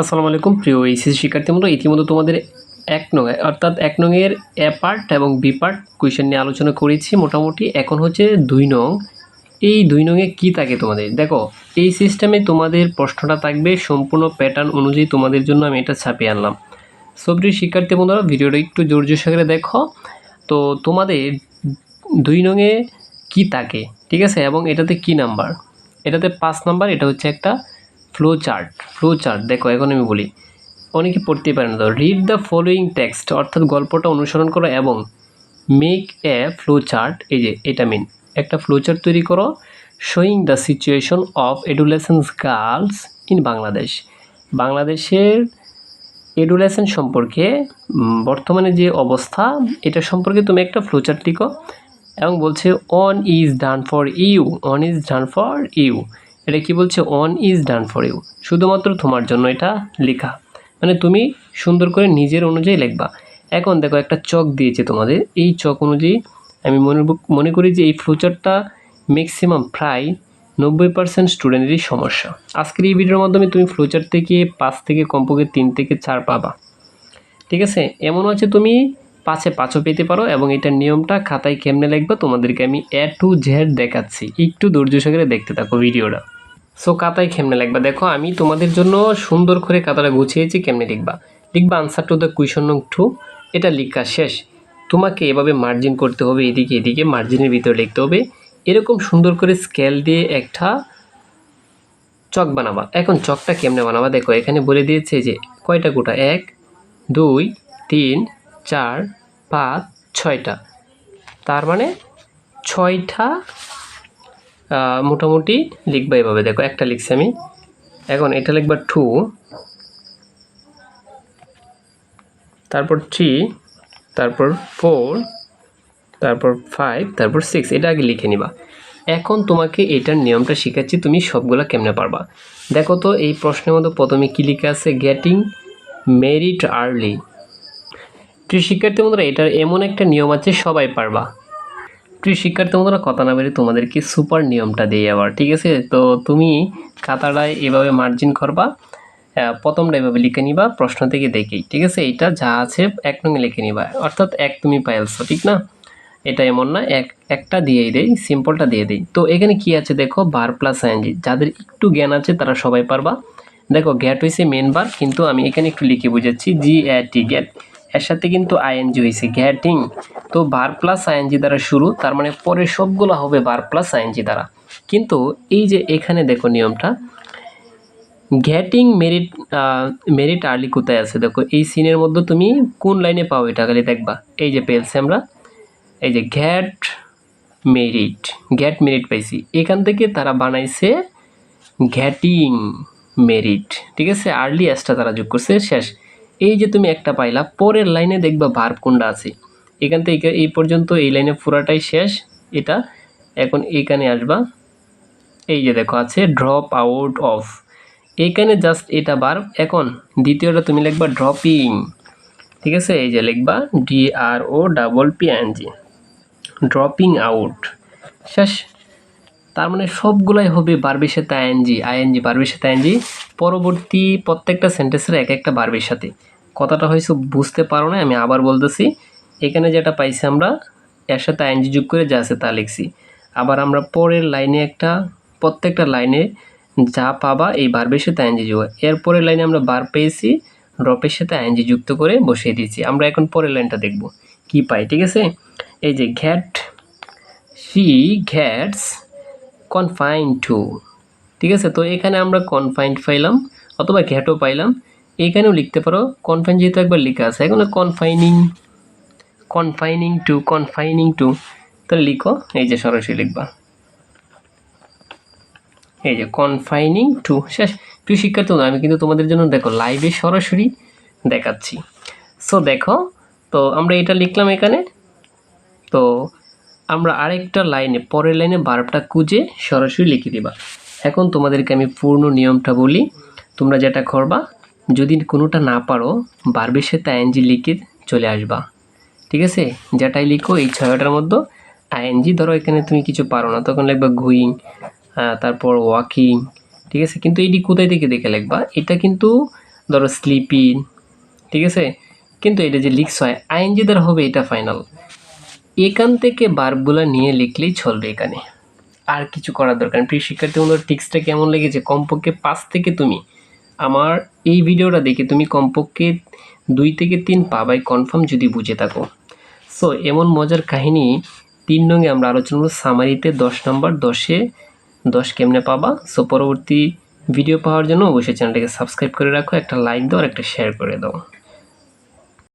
আসসালামু আলাইকুম। প্রিয় এইচএসসি শিক্ষার্থী বন্ধু, ইতিমধ্যে তোমাদের এক নং, অর্থাৎ এক নংয়ের এ পার্ট এবং বি পার্ট কোয়েশ্চেন নিয়ে আলোচনা করেছি মোটামুটি। এখন হচ্ছে দুই নং। এই দুই নংয়ে কী থাকে তোমাদের? দেখো, এই সিস্টেমে তোমাদের প্রশ্নটা থাকবে সম্পূর্ণ প্যাটার্ন অনুযায়ী তোমাদের জন্য আমি এটা ছাপিয়ে আনলাম। সবরি শিক্ষার্থী বন্ধুরা, ভিডিওটা একটু জোর সহকারে দেখো। তো তোমাদের দুই নংয়ে কী থাকে? ঠিক আছে? এবং এটাতে কি নাম্বার এটাতে পাঁচ নাম্বার এটা হচ্ছে একটা ফ্লো চার্ট ফ্লো চার্ট দেখো, এখন আমি বলি। অনেকে পড়তে পারে না তো। রিড দ্য ফলোয়িং টেক্সট অর্থাৎ গল্পটা অনুসরণ করো এবং মেক এ ফ্লো চার্ট এই যে এটা মিন একটা ফ্লো চার্ট তৈরি করো showing the situation of educations girls in Bangladesh বাংলাদেশের এডুলেশন সম্পর্কে বর্তমানে যে অবস্থা, এটা সম্পর্কে তুমি একটা ফ্লোচার্ট লিখো এবং বলছে on is done for you on is done for you এটা কি বলছে on is done for you শুধুমাত্র তোমার জন্য এটা লেখা। মানে তুমি সুন্দর করে নিজের অনুযায়ী লিখবা। এখন দেখো, একটা চক দিয়েছে তোমাদের। এই চক অনুযায়ী আমি মনে মনে করি যে এই ফ্লোচারটা ম্যাক্সিমাম প্রায় নব্বই পার্সেন্ট স্টুডেন্টেরই সমস্যা। আজকের এই ভিডিওর মাধ্যমে তুমি ফ্লোচার থেকে পাঁচ থেকে কমপক্ষে তিন থেকে চার পাবা। ঠিক আছে? এমন আছে তুমি পাঁচে পাঁচও পেতে পারো এবং এটার নিয়মটা খাতায় কেমনে লিখবে তোমাদেরকে আমি এ টু জেড দেখাচ্ছি। একটু ধৈর্য সহকারে দেখতে থাকো ভিডিওটা। সো কাতায় কেমনে লিখবা দেখো, আমি তোমাদের জন্য সুন্দর করে কাতাটা গুছিয়েছি, কেমনে লিখবা? লিখবা আনসার টু দ্য কুয়েশন নং টু এটা লিখা শেষ। তোমাকে এভাবে মার্জিন করতে হবে, এদিকে এদিকে মার্জিনের ভিতরে লিখতে হবে। এরকম সুন্দর করে স্কেল দিয়ে একটা চক বানাবা। এখন চকটা কেমনে বানাবা? দেখো, এখানে বলে দিয়েছে যে কয়টা গোটা? এক, দুই, তিন, চার, পাঁচ, ছয়টা। তার মানে ছয়টা মোটামুটি লিখবা এভাবে। দেখো, একটা লিখছি আমি। এখন এটা লিখবা টু তারপর থ্রি তারপর ফোর তারপর ফাইভ তারপর সিক্স এটা আগে লিখে নিবা। এখন তোমাকে এটার নিয়মটা শেখাচ্ছি, তুমি সবগুলা কেমনে পারবা। দেখো তো, এই প্রশ্নের মধ্যে প্রথমে কী লিখে আছে? গেটিং মেরিট আর্লি প্রিয় শিক্ষার্থী বন্ধুরা, এটার এমন একটা নিয়ম আছে, সবাই পারবা। প্রিয় শিক্ষার্থী বন্ধুরা, কথা না বেরিয়ে তোমাদেরকে সুপার নিয়মটা দিয়ে আবার ঠিক আছে? তো তুমি খাতাটায় এভাবে মার্জিন করবা প্রথমটা এভাবে লিখে নিবা, প্রশ্ন থেকে দেখেই, ঠিক আছে? এটা যা আছে এক নঙ্গে লিখে নিবা, অর্থাৎ এক তুমি পাইলছো, ঠিক না? এটা এমন না, এক, একটা দিয়েই দেই সিম্পলটা দিয়ে দেই। তো এখানে কি আছে দেখো বার প্লাস আইএনজি যাদের একটু জ্ঞান আছে তারা সবাই পারবা। দেখো গ্যাট হয়েছে মেন বার কিন্তু আমি এখানে একটু লিখে বুঝাচ্ছি জি টি গ্যাট এর সাথে কিন্তু আইএনজি হয়েছে গ্যাটিং তো বার প্লাস আইএনজি দ্বারা শুরু, তার মানে পরে সবগুলো হবে বার প্লাস আইএনজি দ্বারা। কিন্তু এই যে এখানে দেখো নিয়মটা গ্যাটিং মেরিট মেরিট আর্লি কোথায় আছে? দেখো এই সিনের মধ্যে তুমি কোন লাইনে পাও এটা খালি দেখবা। এই যে পেলছি আমরা, এই যে গ্যাট মেরিট গ্যাট মেরিট পাইছি। এখান থেকে তারা বানাইছে গ্যাটিং মেরিট ঠিক আছে? আর্লি এসটা তারা যোগ করছে, শেষ। এই যে তুমি একটা পাইলা, পরের লাইনে দেখবা ভার্ব কোনটা আছে। এখান থেকে এই পর্যন্ত এই লাইনে পুরাটাই শেষ। এটা এখন এইখানে আসবা। এই যে দেখো, আছে ড্রপ আউট অফ এইখানে জাস্ট এটা বার। এখন দ্বিতীয়টা তুমি লিখবা ড্রপিং ঠিক আছে? এই যে লিখবা D R O double P N G dropping out শেষ। তার মানে সবগুলাই হবে বারবির সাথে আইএনজি আইএনজি বারবির সাথে আইএনজি পরবর্তী প্রত্যেকটা সেন্টেন্সের এক একটা বারবির সাথে। কথাটা হয়তো বুঝতে পারো না আমি আবার বলতেছি। এখানে যেটা পাইছি আমরা এর সাথে আইএনজি যোগ করে যা আছে তা লিখছি। আবার আমরা পরের লাইনে একটা, প্রত্যেকটা লাইনে যা পাবা এই বারবের সাথে আইএনজি যোগ এরপরের লাইনে আমরা বার পেয়েছি ড্রপের সাথে আইএনজি যুক্ত করে বসিয়ে দিয়েছি। আমরা এখন পরের লাইনটা দেখব। কি পাই, ঠিক আছে? এই যে ghat C ghats confine to ঠিক আছে? তো এখানে আমরা কনফাইন্ড পাইলাম, অথবা ঘ্যাটও পাইলাম। এখানেও লিখতে পারো কনফাইন যেহেতু একবার লেখা আছে, এখন কনফাইনিং কনফাইনিং টু কনফাইনিং টু তাহলে লিখো, এই যে সরাসরি লিখবা। এই যে কনফাইনিং টু শেষ। প্রিয় শিক্ষার্থী, আমি কিন্তু তোমাদের জন্য দেখো লাইভে সরাসরি দেখাচ্ছি। সো দেখো, তো আমরা এটা লিখলাম এখানে। তো আমরা আরেকটা লাইনে পরের লাইনে বারবটা খুঁজে সরাসরি লিখে দিবা। এখন তোমাদেরকে আমি পূর্ণ নিয়মটা বলি। তোমরা যেটা করবা, যদি কোনোটা না পারো বারবের সাথে আইএনজি লিখে চলে আসবা। ঠিক আছে? যেটাই লিখো, এই ছয়টার মধ্যে আইএনজি ধরো, এখানে তুমি কিছু পারো না। তখন লিখবা গুইং তারপর ওয়াকিং ঠিক আছে? কিন্তু এটি কোথায় থেকে দেখে লিখবা? এটা কিন্তু ধরো স্লিপিং ঠিক আছে? কিন্তু এটা যে লিখস হয় আইএনজি দ্বারা হবে এটা ফাইনাল এখান থেকে বারগুলো নিয়ে লিখলেই চলবে এখানে। আর কিছু করার দরকার প্রিয় শিক্ষার্থী, বন্ধুরা টিক্সটা কেমন লেগেছে? কমপক্ষে পাঁচ থেকে তুমি আমার এই ভিডিওটা দেখে তুমি কমপক্ষে দুই থেকে তিন পাবাই কনফার্ম যদি বুঝে থাকো। সো এমন মজার কাহিনী, তিন নঙ্গে আমরা আলোচনা করব সামারিতে দশ নম্বর দশে, দশ কেমনে পাবা। সো পরবর্তী ভিডিও পাওয়ার জন্য অবশ্যই চ্যানেলটাকে সাবস্ক্রাইব করে রাখো, একটা লাইক দাও আর একটা শেয়ার করে দাও।